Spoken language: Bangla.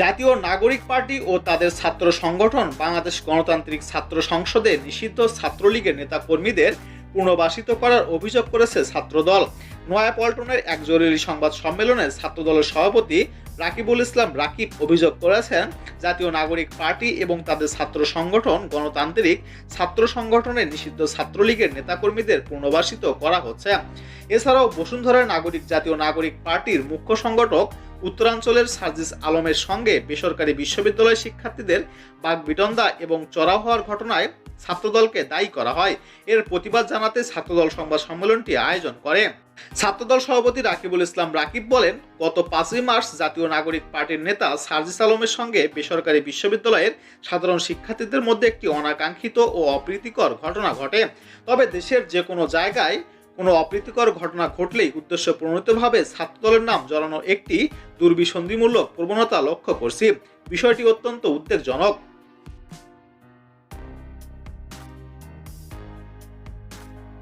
জাতীয় নাগরিক পার্টি ও তাদের ছাত্র সংগঠন বাংলাদেশ গণতান্ত্রিক ছাত্র সংসদে নিষিদ্ধ ছাত্রলীগের নেতাকর্মীদের পুনর্বাসিত করার অভিযোগ করেছে ছাত্রদল। নয়াপল্টনের এক জরুরি সংবাদ সম্মেলনে ছাত্রদলের সভাপতি রাকিবুল ইসলাম রাকিব অভিযোগ করেছেন, জাতীয় নাগরিক পার্টি এবং তাদের ছাত্র সংগঠন গণতান্ত্রিক ছাত্র সংগঠনের নিষিদ্ধ ছাত্রলীগের নেতাকর্মীদের পুনর্বাসিত করা হচ্ছে। এছাড়াও বসুন্ধরা নাগরিক জাতীয় নাগরিক পার্টির মুখ্য সংগঠক উত্তরাঞ্চলের সার্জিস আলমের সঙ্গে বেসরকারি বিশ্ববিদ্যালয় শিক্ষার্থীদের বাগবিটন্দা এবং চড়াও হওয়ার ঘটনায় ছাত্রদলকে দায়ী করা হয়। এর প্রতিবাদ জানাতে ছাত্রদল সংবাদ সম্মেলনটি আয়োজন করে। ছাত্রদল সভাপতি রাকিবুল ইসলাম রাকিব বলেন, গত পাঁচই মার্চ জাতীয় নাগরিক পার্টির নেতা সার্জিস আলমের সঙ্গে বেসরকারি বিশ্ববিদ্যালয়ের সাধারণ শিক্ষার্থীদের মধ্যে একটি অনাকাঙ্ক্ষিত ও অপ্রীতিকর ঘটনা ঘটে। তবে দেশের যে কোনো জায়গায় কোনো অপ্রীতিকর ঘটনা ঘটলেই উদ্দেশ্য প্রণোদিতভাবে ছাত্রদলের নাম জড়ানো একটি দুর্বিসন্ধিমূলক প্রবণতা লক্ষ্য করছি। বিষয়টি অত্যন্ত উদ্বেগজনক